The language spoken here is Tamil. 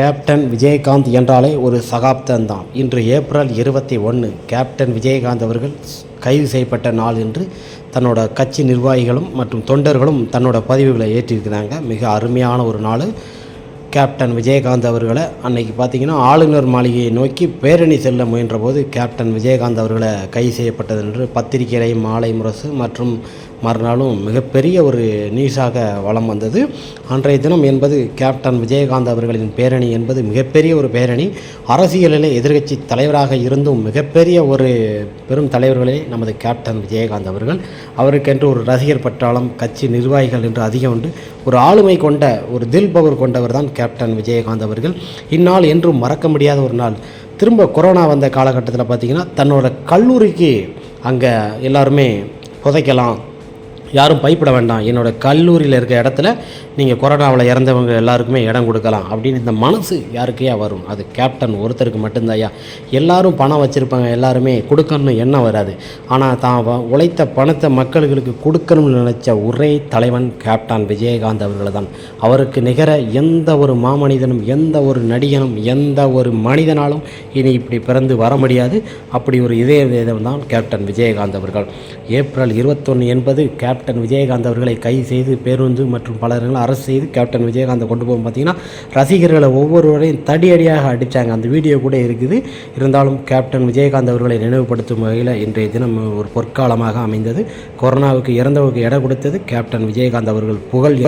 கேப்டன் விஜயகாந்த் என்றாலே ஒரு சகாப்தம்தான். இன்று ஏப்ரல் இருபத்தி ஒன்று கேப்டன் விஜயகாந்த் அவர்கள் கைது செய்யப்பட்ட நாள் என்று தன்னோட கட்சி நிர்வாகிகளும் மற்றும் தொண்டர்களும் தன்னோட பதிவுகளை ஏற்றியிருக்கிறாங்க மிக அருமையான ஒரு நாள். கேப்டன் விஜயகாந்த் அவர்களை அன்னைக்கு பார்த்தீங்கன்னா ஆளுநர் மாளிகையை நோக்கி பேரணி செல்ல முயன்றபோது கேப்டன் விஜயகாந்த் அவர்களை கைது செய்யப்பட்டது என்று பத்திரிகை மாலை முரசு மற்றும் மறுநாளும் மிகப்பெரிய ஒரு நியூஸாக வலம் வந்தது. அன்றைய தினம் என்பது கேப்டன் விஜயகாந்த் அவர்களின் பேரணி என்பது மிகப்பெரிய ஒரு பேரணி. அரசியலிலே எதிர்க்கட்சி தலைவராக இருந்தும் மிகப்பெரிய ஒரு பெரும் தலைவர்களே நமது கேப்டன் விஜயகாந்த் அவர்கள். அவருக்கென்று ஒரு ரசிகர் பட்டாளம் கட்சி நிர்வாகிகள் என்று அதிகம் உண்டு. ஒரு ஆளுமை கொண்ட ஒரு தில் பவர் கொண்டவர் தான் கேப்டன் விஜயகாந்த் அவர்கள். இந்நாள் என்றும் மறக்க முடியாத ஒரு நாள். திரும்ப கொரோனா வந்த காலகட்டத்தில் பார்த்திங்கன்னா தன்னோட கல்லூரிக்கு அங்கே எல்லாருமே புதைக்கலாம். யாரும் பயப்பட வேண்டாம். என்னோடய கல்லூரியில் இருக்க இடத்துல நீங்கள் கொரோனாவில் இறந்தவங்க எல்லாருக்குமே இடம் கொடுக்கலாம் அப்படின்னு இந்த மனசு யாருக்கையா வரும்? அது கேப்டன் ஒருத்தருக்கு மட்டும்தாயா எல்லாரும் பணம் வச்சுருப்பாங்க எல்லாருமே கொடுக்கணும்னு எண்ணம் வராது. ஆனால் தான் வ- உழைத்த பணத்தை மக்களுக்கு கொடுக்கணும்னு நினச்ச ஒரே தலைவன் கேப்டன் விஜயகாந்த் அவர்கள் தான். அவருக்கு நிகர எந்த ஒரு மாமனிதனும் எந்த ஒரு நடிகனும் எந்த ஒரு மனிதனாலும் இனி இப்படி பிறந்து வர முடியாது. அப்படி ஒரு இதய வேதம் தான் கேப்டன் விஜயகாந்த் அவர்கள். ஏப்ரல் இருபத்தொன்று என்பது கேப்டன் விஜயகாந்த் அவர்களை கைது செய்து பேருந்து மற்றும் பலர்கள் அரசு செய்து கேப்டன் விஜயகாந்தை கொண்டு போகும் பார்த்தீங்கன்னா ரசிகர்களை ஒவ்வொருவரையும் தடியடியாக அடித்தாங்க அந்த வீடியோ கூட இருக்குது. இருந்தாலும் கேப்டன் விஜயகாந்த் அவர்களை நினைவுபடுத்தும் வகையில் இன்றைய தினம் ஒரு பொற்காலமாக அமைந்தது. கொரோனாவுக்கு இறந்தவருக்கு இடம் கொடுத்தது கேப்டன் விஜயகாந்த் அவர்கள் புகழ்.